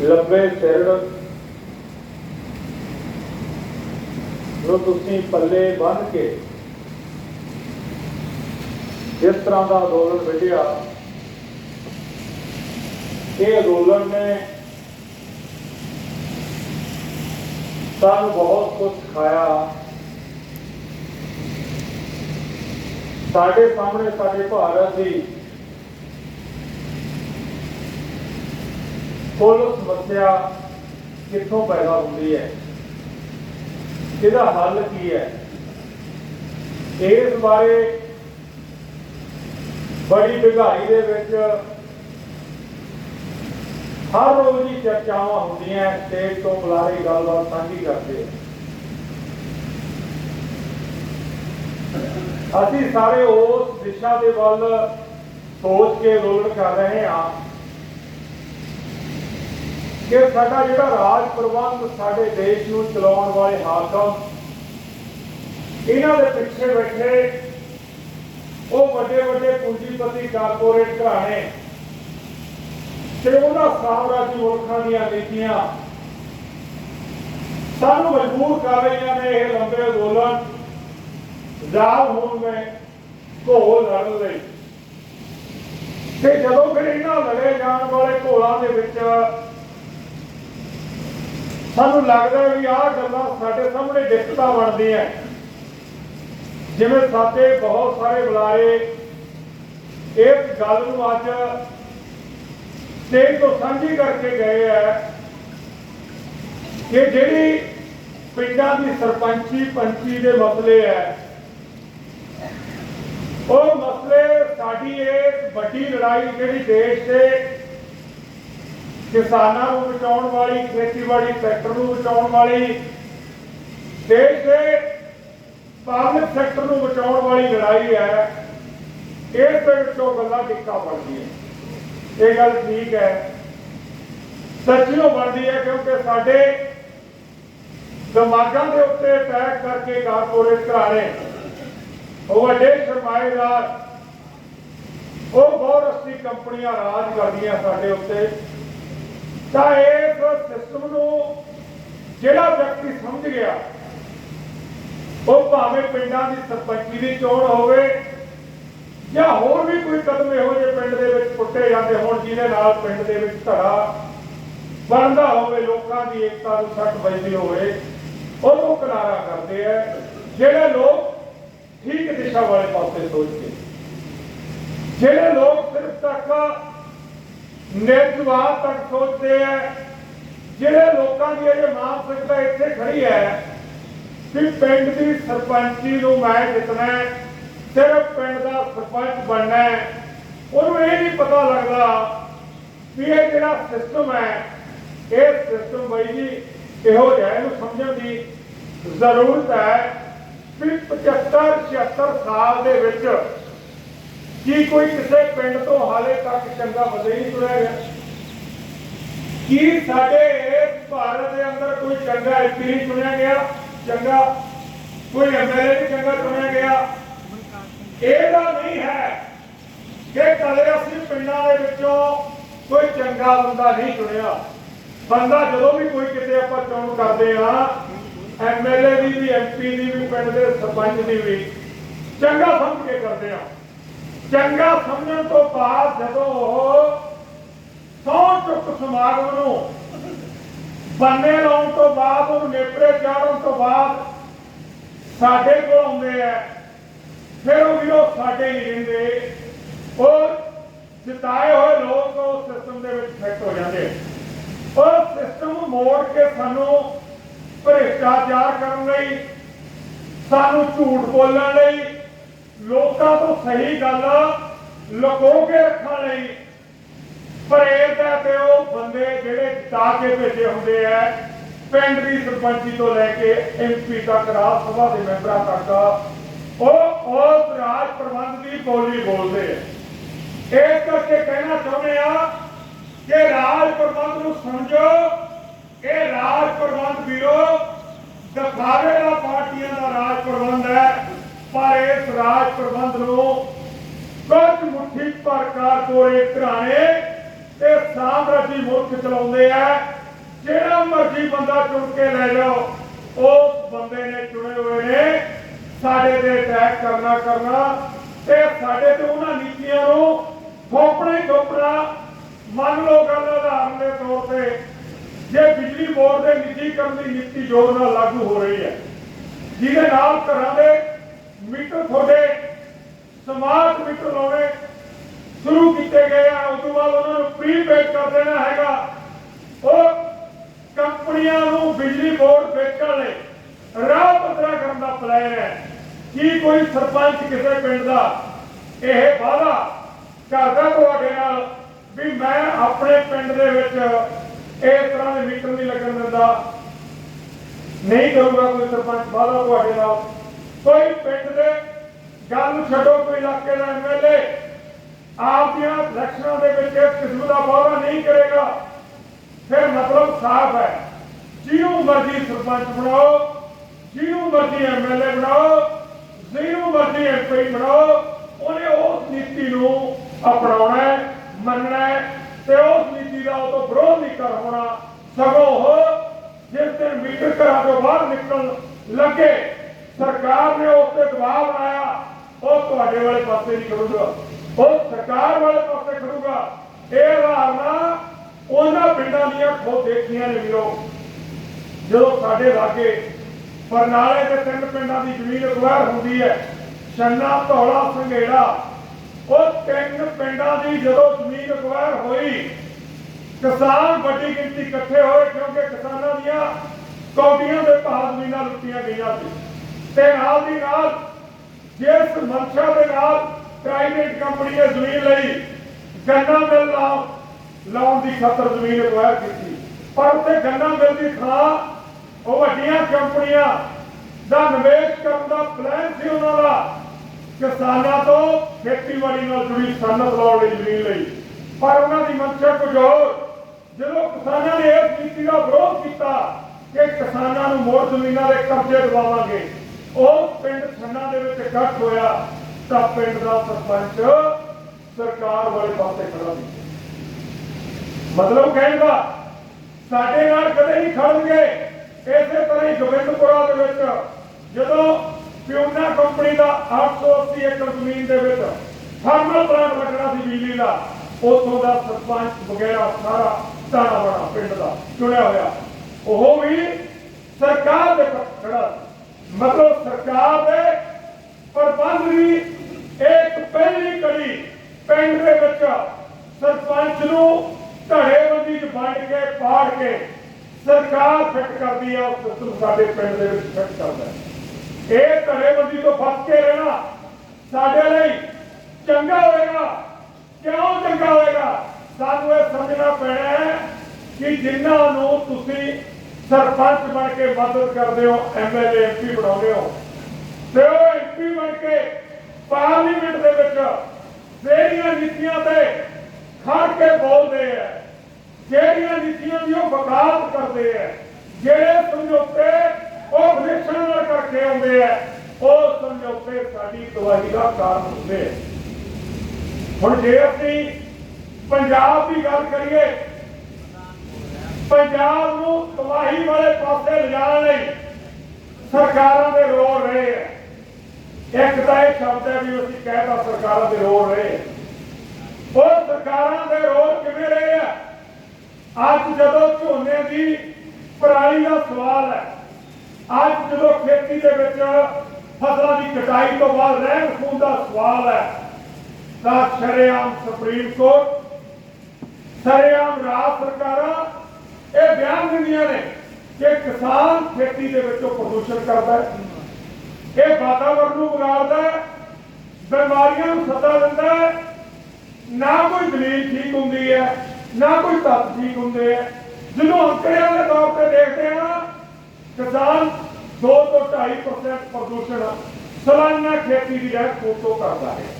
ਲੰਬੇ ਸਿਰ। ਨੂੰ ਤੁਸੀਂ ਪੱਲੇ ਬੰਨ ਕੇ ਜਿਸ ਤਰ੍ਹਾਂ ਦਾ ਅੰਦੋਲਨ ਵਿੱਢਿਆ, ਇਹ ਅੰਦੋਲਨ ਨੇ ਸਾਨੂੰ ਬਹੁਤ ਕੁਝ ਸਿਖਾਇਆ। ਸਾਡੇ ਸਾਹਮਣੇ ਸਾਡੇ ਭਾਰਤ ਦੀ ਕੁੱਲ ਸਮੱਸਿਆ ਕਿੱਥੋਂ ਪੈਦਾ ਹੁੰਦੀ ਹੈ? ਇਹਦਾ ਹੱਲ ਕੀ ਹੈ? ਇਸ ਬਾਰੇ ਬੜੀ ਵਿਗਾਈ ਦੇ ਵਿੱਚ ਹਰ ਰੋਜ਼ ਦੀ ਚਰਚਾਵਾਂ ਹੁੰਦੀਆਂ, ਸਟੇਜ ਤੋਂ ਬੁਲਾਰੇ ਗੱਲਬਾਤ ਸਾਂਝੀ ਕਰਦੇ। ਅਸੀਂ ਸਾਰੇ ਉਸ ਦਿਸ਼ਾ ਦੇ ਵੱਲ ਸੋਚ ਕੇ ਅੰਦੋਲਨ ਕਰ ਰਹੇ ਹਾਂ। ਕਿ ਸਾਡਾ ਜਿਹੜਾ ਰਾਜ ਪ੍ਰਬੰਧ ਸਾਡੇ ਦੇਸ਼ ਨੂੰ ਚਲਾਉਣ ਵਾਲੇ ਹਾਕਮ, ਇਹਨਾਂ ਦੇ ਪਿੱਛੇ ਬੈਠੇ ਉਹ ਵੱਡੇ ਵੱਡੇ ਪੂੰਜੀਪਤੀ ਕਾਰਪੋਰੇਟ ਘਰਾਣੇ ਤੇ ਉਹਨਾਂ ਸਾਮਰਾਜੀ ਮੁਲਕਾਂ ਦੀਆਂ ਨੀਤੀਆਂ। ਸਾਨੂੰ ਮਜਬੂਰ ਕਰ ਰਹੀਆਂ ਨੇ ਇਹ ਲੰਬੇ ਅੰਦੋਲਨ ਜਾਲ ਹੋਣ ਵਿੱਚ ਘੋਲ ਲੜਨ ਲਈ। ਤੇ ਜਦੋਂ ਫਿਰ ਇਹਨਾਂ ਲੜੇ ਜਾਣ ਵਾਲੇ ਘੋਲਾਂ ਦੇ ਵਿੱਚ ਸਾਨੂੰ ਲੱਗਦਾ ਵੀ ਆਹ ਗੱਲਾਂ ਸਾਡੇ ਸਾਹਮਣੇ ਦਿੱਕਤਾਂ ਬਣਦੀਆਂ। ਜਿਵੇਂ ਸਾਡੇ ਬਹੁਤ ਸਾਰੇ ਬੁਲਾਰੇ ਇਸ ਗੱਲ ਨੂੰ ਅੱਜ ਸਟੇਜ ਤੋਂ ਸਾਂਝੀ ਕਰਕੇ ਗਏ ਹੈ ਕਿ ਜਿਹੜੀ ਪਿੰਡਾਂ ਦੀ ਸਰਪੰਚੀ ਪੰਚੀ ਦੇ ਮਸਲੇ ਹੈ ਉਹ ਮਸਲੇ ਸਾਡੀ ਇਹ ਵੱਡੀ ਲੜਾਈ ਜਿਹੜੀ ਦੇਸ਼ ਦੇ ਕਿਸਾਨਾਂ ਨੂੰ ਬਚਾਉਣ ਵਾਲੀ, ਖੇਤੀਬਾੜੀ ਸੈਕਟਰ ਨੂੰ ਬਚਾਉਣ ਵਾਲੀ, ਦੇਸ਼ ਦੇ ਪਾਬਲਿਕ ਸੈਕਟਰ ਨੂੰ ਬਚਾਉਣ ਵਾਲੀ ਲੜਾਈ ਹੈ ਇਸ ਦੇ ਵਿੱਚੋਂ ਗੱਲਾਂ ਟਿੱਕਾ ਬਣਦੀਆਂ। ਇਹ ਗੱਲ ਠੀਕ ਹੈ। ਸੱਚੀਓ ਬਣਦੀ ਹੈ ਕਿਉਂਕਿ ਸਾਡੇ ਦਿਮਾਗਾਂ ਦੇ ਉੱਤੇ ਅਟੈਕ ਕਰਕੇ ਕਾਰਪੋਰੇਟ ਘਰਾਣੇ, ਉਹ ਵੱਡੇ ਸਰਮਾਏਦਾਰ, ਉਹ ਬਹੁਰਸਤੀ ਕੰਪਨੀਆਂ ਰਾਜ ਕਰਦੀਆਂ ਸਾਡੇ ਉੱਤੇ। ਤਾਂ ਇਸ ਸਿਸਟਮ ਨੂੰ ਜਿਹੜਾ ਵਿਅਕਤੀ ਸਮਝ ਗਿਆ, ਉਹ ਭਾਵੇਂ ਪਿੰਡਾਂ ਦੀ ਸਰਪੰਚੀ ਦੀ ਚੋਣ ਹੋਵੇ ਜਾਂ ਹੋਰ ਵੀ ਕੋਈ ਕਦਮ ਇਹੋ ਜਿਹੇ ਪਿੰਡ ਦੇ ਵਿੱਚ ਪੁੱਟੇ ਜਾਂਦੇ ਹੋਣ ਜਿਹਦੇ ਨਾਲ ਪਿੰਡ ਦੇ ਵਿੱਚ ਧੜਾ ਬਣਦਾ ਹੋਵੇ, ਲੋਕਾਂ ਦੀ ਏਕਤਾ ਨੂੰ ਸੱਟ ਵੱਜਦੀ ਹੋਵੇ, ਉਹਨੂੰ ਕਿਨਾਰਾ ਕਰਦੇ ਆ, ਜਿਹੜੇ ਲੋਕ ਠੀਕ ਦਿਸ਼ਾ ਵਾਲੇ ਪਾਸੇ ਸੋਚਦੇ ਜਿਹੜੇ ਲੋਕ ਸਿਰਫ ਤੱਕ ਨਿਰਜਵਾਦ ਤੱਕ ਸੋਚਦੇ ਆ। ਜਿਹੜੇ ਲੋਕਾਂ ਦੀ ਇਹ ਮਾਨਸਿਕਤਾ ਇੱਥੇ ਖੜੀ ਹੈ ਕਿ ਪਿੰਡ ਦੀ ਸਰਪੰਚੀ ਨੂੰ ਮੈਂ ਜਿੱਤਣਾ ਸਿਰਫ ਪਿੰਡ ਦਾ ਸਰਪੰਚ ਬਣਨਾ ਉਹਨੂੰ ਇਹ ਨਹੀਂ ਪਤਾ ਲੱਗਦਾ ਵੀ ਇਹ ਜਿਹੜਾ ਸਿਸਟਮ ਹੈ, ਇਹ ਸਿਸਟਮ ਬਈ ਜੀ ਇਹੋ ਜਿਹਾ ਇਹਨੂੰ ਸਮਝਣ ਦੀ ਜ਼ਰੂਰਤ ਹੈ ਵੀ 75 76 ਸਾਲ ਦੇ ਵਿੱਚ ਕੀ ਕੋਈ ਕਿਸੇ ਪਿੰਡ ਤੋਂ ਹਾਲੇ ਤੱਕ ਚੰਗਾ ਬੰਦਾ ਨਹੀਂ ਤੁਰਿਆ ਗਿਆ, ਕੀ ਸਾਡੇ ਭਾਰਤ ਦੇ ਅੰਦਰ ਕੋਈ ਚੰਗਾ ਐਮਪੀ ਨਹੀਂ ਚੁਣਿਆ ਗਿਆ, ਚੰਗਾ ਕੋਈ ਐਮਐਲਏ ਨਹੀਂ ਚੰਗਾ ਚੁਣਿਆ ਗਿਆ? ਇਹਦਾ ਨਹੀਂ ਹੈ ਕਿ ਕਦੇ ਅਸੀਂ ਪਿੰਡਾਂ ਦੇ ਵਿੱਚੋਂ ਕੋਈ ਚੰਗਾ ਬੰਦਾ ਨਹੀਂ ਚੁਣਿਆ ਬੰਦਾ ਜਦੋਂ ਵੀ ਕੋਈ ਕਿਤੇ ਆਪਾਂ ਚੋਣ ਕਰਦੇ ਆ ਐਮਐਲਏ ਦੀ ਵੀ ਐਮਪੀ ਦੀ ਵੀ, ਪਿੰਡ ਦੇ ਸਰਪੰਚ ਦੀ ਵੀ, ਚੰਗਾ ਸਮਝ ਕੇ ਕਰਦੇ ਆ ਚੰਗਾ ਸਮਝਣ ਤੋਂ ਬਾਅਦ ਜਦੋਂ ਉਹ ਸੌ ਚੁੱਕ ਸਮਾਗਮ ਨੂੰ ਬੰਨੇ ਲਾਉਣ ਤੋਂ ਬਾਅਦ, ਉਹਨੂੰ ਨੇਪਰੇ ਚਾੜਨ ਤੋਂ ਬਾਅਦ ਸਾਡੇ ਕੋਲ ਆਉਂਦੇ ਆ, ਫਿਰ ਉਹ ਵੀ ਉਹ ਸਾਡੇ ਨਹੀਂ ਰਹਿੰਦੇ। ਉਹ ਜਿਤਾਏ ਹੋਏ ਲੋਕ ਉਹ ਸਿਸਟਮ ਦੇ ਵਿੱਚ ਫਿੱਟ ਹੋ ਜਾਂਦੇ ਔਰ ਸਿਸਟਮ ਮੋੜ ਕੇ ਸਾਨੂੰ ਭ੍ਰਿਸ਼ਟਾਚਾਰ ਕਰਨ ਲਈ, ਸਾਨੂੰ ਝੂਠ ਬੋਲਣ ਲਈ ਲੋਕਾਂ ਤੋਂ ਸਹੀ ਗੱਲ ਲੁਕੋ ਕੇ ਰੱਖਣ ਲਈ। ਪ੍ਰੇਰਦਾ ਤੇ ਉਹ ਬੰਦੇ ਜਿਹੜੇ ਜਿਤਾ ਕੇ ਭੇਜੇ ਹੁੰਦੇ ਆ, ਪਿੰਡ ਦੀ ਸਰਪੰਚੀ ਤੋਂ ਲੈ ਕੇ ਐਮਪੀ ਤੱਕ, ਰਾਜ ਸਭਾ ਦੇ ਮੈਂਬਰਾਂ ਤੱਕ, ਉਹ ਉਸ ਰਾਜ ਪ੍ਰਬੰਧ ਦੀ ਬੋਲੀ ਬੋਲਦੇ ਆ। ਇਸ ਕਰਕੇ ਕਹਿਣਾ ਚਾਹੁੰਦੇ ਆ ਕਿ ਰਾਜ ਪ੍ਰਬੰਧ ਨੂੰ ਸਮਝੋ। ਇਹ ਰਾਜ ਪ੍ਰਬੰਧ ਵੀਰੋ ਦਿਖਾਵੇ ਦਾ ਰਾਜ ਪ੍ਰਬੰਧ ਹੈ ਪਰ ਇਸ ਰਾਜ ਪ੍ਰਬੰਧ ਨੂੰ ਕੁਝ ਮੁੱਠੀ ਭਰ ਕਾਰਪੋਰੇਟ ਘਰਾਣੇ ਤੇ ਸਾਮਰਾਜੀ ਮੁਲਕ ਚਲਾਉਂਦੇ ਆ। ਜਿਹੜਾ ਮਰਜ਼ੀ ਬੰਦਾ ਚੁਣ ਕੇ ਲੈ ਜਾਓ, ਉਸ ਬੰਦੇ ਨੇ ਚੁਣੇ ਹੋਏ ਨੇ ਸਾਡੇ ਤੇ ਅਟੈਕ ਕਰਨਾ ਕਰਨਾ ਤੇ ਸਾਡੇ ਤੇ ਉਹਨਾਂ ਨੀਤੀਆਂ ਨੂੰ ਥੋਪਣਾ ਹੀ ਥੋਪਣਾ। ਮੰਨ ਲਓ ਗੱਲ ਉਦਾਹਰਨ ਦੇ ਤੌਰ ਤੇ, ਜੇ ਬਿਜਲੀ ਬੋਰਡ ਦੇ ਨਿੱਜੀਕਰਨ ਦੀ ਨੀਤੀ ਜ਼ੋਰ ਨਾਲ ਲਾਗੂ ਹੋ ਰਹੀ ਹੈ, ਜਿਹਦੇ ਨਾਲ ਘਰਾਂ ਦੇ ਮੀਟਰ ਤੁਹਾਡੇ ਸਮਾਰਟ ਮੀਟਰ ਲਾਉਣੇ ਸ਼ੁਰੂ ਕੀਤੇ ਗਏ ਆ। ਉਸ ਤੋਂ ਬਾਅਦ ਉਹਨਾਂ ਨੂੰ ਪ੍ਰੀਪੇਡ ਕਰ ਦੇਣਾ ਹੈਗਾ। ਉਹ ਕੰਪਨੀਆਂ ਨੂੰ ਬਿਜਲੀ ਬੋਰਡ ਵੇਚਣ ਲਈ ਰਾਹ ਪੱਧਰਾ ਕਰਨ ਦਾ ਪਲਾਨ ਹੈ। ਕੀ ਕੋਈ ਸਰਪੰਚ ਕਿਸੇ ਪਿੰਡ ਦਾ? ਇਹ ਵਾਅਦਾ ਕਰਦਾ ਤੁਹਾਡੇ ਨਾਲ ਵੀ ਮੈਂ ਆਪਣੇ ਪਿੰਡ ਦੇ ਵਿੱਚ ਇਸ ਤਰ੍ਹਾਂ ਦੇ ਮੀਟਰ ਨਹੀਂ ਲੱਗਣ ਦਿੰਦਾ। ਨਹੀਂ ਕਰੂਗਾ ਕੋਈ ਸਰਪੰਚ, ਵਾਅਦਾ ਤੁਹਾਡੇ ਨਾਲ। ਕੋਈ ਪਿੰਡ ਦੇ ਗੱਲ ਛੱਡੋ, ਕੋਈ ਇਲਾਕੇ ਦਾ ਐਮਐਲਏ ਆਪਦੀਆਂ ਇਲੈਕਸ਼ਨਾਂ ਦੇ ਵਿੱਚ ਇਸ ਕਿਸਮ ਦਾ ਵਾਅਦਾ ਨਹੀਂ ਕਰੇਗਾ। ਫਿਰ ਮਤਲਬ ਸਾਫ਼ ਹੈ। ਜਿਹਨੂੰ ਮਰਜ਼ੀ ਸਰਪੰਚ ਬਣਾਓ, ਜਿਹਨੂੰ ਮਰਜ਼ੀ ਐਮਐਲਏ ਬਣਾਓ, ਜਿਹਨੂੰ ਮਰਜ਼ੀ ਐਮਪੀ ਬਣਾਓ, ਉਹਨੇ ਉਸ ਨੀਤੀ ਨੂੰ ਅਪਣਾਉਣਾ ਹੈ, ਮੰਨਣਾ ਹੈ ਤੇ ਉਸ ਨੀਤੀ ਦਾ ਉਹ ਤੋਂ ਵਿਰੋਧ ਨਹੀਂ ਕਰ ਹੋਣਾ। ਸਗੋਂ ਉਹ ਜਿਸ ਦਿਨ ਮੀਟਰ ਘਰਾਂ ਤੋਂ ਬਾਹਰ ਨਿਕਲਣ ਲੱਗੇ ਸਰਕਾਰ ਨੇ ਉਸ ਤੇ ਦਬਾਅ ਬਣਾਇਆ। ਉਹ ਤੁਹਾਡੇ ਵਾਲੇ ਪਾਸੇ ਨਹੀਂ ਖੜੂਗਾ। ਉਹ ਸਰਕਾਰ ਵਾਲੇ ਪਾਸੇ ਖੜੂਗਾ। ਇਹ ਧਾਰਨਾ ਉਹਨਾਂ ਪਿੰਡਾਂ ਦੀਆਂ ਖੋ ਦੇਖੀਆਂ ਨੇ ਵੀਰੋ। ਜਦੋਂ ਸਾਡੇ ਲਾਗੇ ਬਰਨਾਲੇ ਦੇ ਤਿੰਨ ਪਿੰਡਾਂ ਦੀ ਜ਼ਮੀਨ ਅਗਵਾਰ ਹੁੰਦੀ ਹੈ, ਛੰਨਾ, ਧੌਲਾ, ਸੰਘੇੜਾ, ਉਹ ਤਿੰਨ ਪਿੰਡਾਂ ਦੀ ਜਦੋਂ ਜ਼ਮੀਨ ਅਗਵਾਰ ਹੋਈ, ਕਿਸਾਨ ਵੱਡੀ ਗਿਣਤੀ ਇਕੱਠੇ ਹੋਏ ਕਿਉਂਕਿ ਕਿਸਾਨਾਂ ਦੀਆਂ ਕੌਡੀਆਂ ਦੇ ਭਾਅ ਜ਼ਮੀਨਾਂ ਲੁੱਟੀਆਂ ਗਈਆਂ ਸੀ। ਤੇ ਨਾਲ ਦੀ ਨਾਲ ਜਿਸ ਮਨਸ਼ਾ ਦੇ ਨਾਲ ਪ੍ਰਾਈਵੇਟ ਕੰਪਨੀ ਨੇ ਜ਼ਮੀਨ ਲਈ, ਗੰਨਾ ਮਿਲ ਲਾਉਣ ਦੀ ਖਾਤਰ ਜ਼ਮੀਨ ਅਗਵਾਰ ਕੀਤੀ। ਪਰ ਉੱਥੇ ਗੰਨਾ ਮਿਲ ਦੀ ਥਾਂ, ਉਹ ਵੱਡੀਆਂ ਕੰਪਨੀਆਂ ਦਾ ਨਿਵੇਸ਼ ਕਰਨ ਦਾ ਪਲਾਨ ਸੀ ਉਹਨਾਂ ਦਾ। ਕਿਸਾਨਾਂ ਤੋਂ ਖੇਤੀਬਾੜੀ ਨਾਲ ਜੁੜੀ ਸਨਅਤ ਲਾਉਣ ਲਈ ਜ਼ਮੀਨ ਲਈ। ਪਰ ਉਹਨਾਂ ਦੀ ਮਨਸ਼ਾ ਕੁਝ ਹੋਰ, ਜਦੋਂ ਕਿਸਾਨਾਂ ਨੇ ਇਸ ਨੀਤੀ ਦਾ ਵਿਰੋਧ ਕੀਤਾ ਕਿ ਕਿਸਾਨਾਂ ਨੂੰ ਮੋੜ ਜ਼ਮੀਨਾਂ ਦੇ ਕਬਜ਼ੇ ਦਿਵਾਵਾਂਗੇ ਉਹ ਪਿੰਡ ਛੰਨਾ ਦੇ ਵਿੱਚ ਇਕੱਠ ਹੋਇਆ, ਤਾਂ ਪਿੰਡ ਦਾ ਸਰਪੰਚ ਸਰਕਾਰ ਵਾਲੇ ਪਾਸੇ ਖੜਾ ਸੀ। ਮਤਲਬ ਕਹਿੰਦਾ, ਸਾਡੇ ਨਾਲ ਕਦੇ ਨਹੀਂ ਖੜਨਗੇ। ਇਸੇ ਤਰ੍ਹਾਂ ਹੀ ਗੋਬਿੰਦਪੁਰਾ ਦੇ ਵਿੱਚ, ਜਦੋਂ ਪਿਉਨਾ ਕੰਪਨੀ ਦਾ 880 ਏਕੜ ਜ਼ਮੀਨ ਦੇ ਵਿੱਚ ਥਰਮਲ ਪਲਾਂਟ ਲੱਗਣਾ ਸੀ ਬਿਜਲੀ ਦਾ, ਉਥੋਂ ਦਾ ਸਰਪੰਚ ਵਗੈਰਾ ਸਾਰਾ ਦਾਣਾ ਬਣਾ ਪਿੰਡ ਦਾ ਚੁਣਿਆ ਹੋਇਆ। ਉਹ ਵੀ ਸਰਕਾਰ ਦੇ ਪੱਖ ਖੜਾ ਸੀ। ਮਤਲਬ ਸਰਕਾਰ ਦੇ ਪ੍ਰਬੰਧ ਵੀ ਇੱਕ ਪਹਿਲੀ ਕੜੀ ਪਿੰਡ ਦੇ ਵਿੱਚ ਸਰਪੰਚ ਨੂੰ ਧੜੇਬੰਦੀ ਚ ਵੰਡ ਕੇ, ਪਾੜ ਕੇ ਸਰਕਾਰ ਫਿੱਟ ਕਰਦੀ ਆ, ਉਹ ਸਿਸਟਮ ਸਾਡੇ ਪਿੰਡ ਦੇ ਵਿੱਚ ਫਿੱਟ ਕਰਦਾ ਇਹ ਧੜੇਬੰਦੀ ਤੋਂ ਫਸ ਕੇ ਰਹਿਣਾ ਸਾਡੇ ਲਈ ਚੰਗਾ ਹੋਏਗਾ। ਕਿਉਂ ਚੰਗਾ ਹੋਏਗਾ? ਸਾਨੂੰ ਇਹ ਸਮਝਣਾ ਪੈਣਾ ਹੈ ਕਿ ਜਿਨ੍ਹਾਂ ਨੂੰ ਤੁਸੀਂ ਸਰਪੰਚ ਬਣ ਕੇ ਮਦਦ ਕਰਦੇ ਹੋ ਐਮਐਲਏ ਐਮਪੀ ਬਣਾਉਂਦੇ ਹੋ। ਤੇ ਉਹ ਐਮਪੀ ਬਣ ਕੇ ਪਾਰਲੀਮੈਂਟ ਦੇ ਵਿੱਚ ਜਿਹੜੀਆਂ ਨੀਤੀਆਂ ਤੇ ਖੜ ਕੇ ਬੋਲਦੇ ਆ, ਜਿਹੜੀਆਂ ਨੀਤੀਆਂ ਦੀ ਉਹ ਵਕਾਲਤ ਕਰਦੇ ਆ, ਜਿਹੜੇ ਸਮਝੌਤੇ ਉਹ ਵਿਦੇਸ਼ਾਂ ਨਾਲ ਕਰਕੇ ਆਉਂਦੇ ਆ, ਉਹ ਸਮਝੌਤੇ ਸਾਡੀ ਤਬਾਹੀ ਦਾ ਕਾਰਨ ਹੁੰਦੇ ਆ। ਹੁਣ ਜੇ ਅਸੀਂ ਪੰਜਾਬ ਦੀ ਗੱਲ ਕਰੀਏ, ਪੰਜਾਬ ਨੂੰ ਪਾਸੇ ਲਿਜਾਣ ਲਈ ਸਰਕਾਰਾਂ ਦੇ ਰੋਲ ਰਹੇ ਇੱਕ ਤਾਂ ਇਹ ਸ਼ਬਦ ਹੈ ਵੀ ਅਸੀਂ ਕਹਿਤਾ ਸਰਕਾਰਾਂ ਦੇ ਰੋਲ ਰਹੇ। ਉਹ ਸਰਕਾਰਾਂ ਦੇ ਰੋਲ ਕਿਵੇਂ ਰਹੇ ਆ? ਅੱਜ ਜਦੋਂ ਝੋਨੇ ਦੀ ਪਰਾਲੀ ਦਾ ਸਵਾਲ ਹੈ, ਅੱਜ ਜਦੋਂ ਖੇਤੀ ਦੇ ਵਿੱਚ ਫਸਲਾਂ ਦੀ ਕਟਾਈ ਤੋਂ ਬਾਅਦ ਰਹਿਣ ਖੂਨ ਦਾ ਸਵਾਲ ਹੈ, ਤਾਂ ਸ਼ਰੇਆਮ ਸੁਪਰੀਮ ਕੋਰਟ, ਸ਼ਰੇਆਮ ਰਾਜ ਸਰਕਾਰਾਂ ਇਹ ਬਿਆਨ ਦਿੰਦੀਆਂ ਨੇ। ਕਿ ਕਿਸਾਨ ਖੇਤੀ ਦੇ ਵਿੱਚੋਂ ਪ੍ਰਦੂਸ਼ਣ ਕਰਦਾ ਹੈ, ਇਹ ਵਾਤਾਵਰਣ ਨੂੰ ਵਿਗਾੜਦਾ ਹੈ, ਬਿਮਾਰੀਆਂ ਨੂੰ ਸੱਦਾ ਦਿੰਦਾ ਹੈ, ਨਾ ਕੋਈ ਦਲੀਲ ਠੀਕ ਹੁੰਦੀ ਹੈ, ਨਾ ਕੋਈ ਤੱਤ ਠੀਕ ਹੁੰਦੇ ਹੈ। ਜਦੋਂ ਅੰਕੜਿਆਂ ਦੇ ਤੌਰ ਤੇ ਦੇਖਦੇ ਆ ਕਿਸਾਨ 2 ਤੋਂ 2.5% ਪ੍ਰਦੂਸ਼ਣ ਸਾਲਾਨਾ ਖੇਤੀ ਦੀ ਰਹਿ ਤੋਂ ਕਰਦਾ ਹੈ।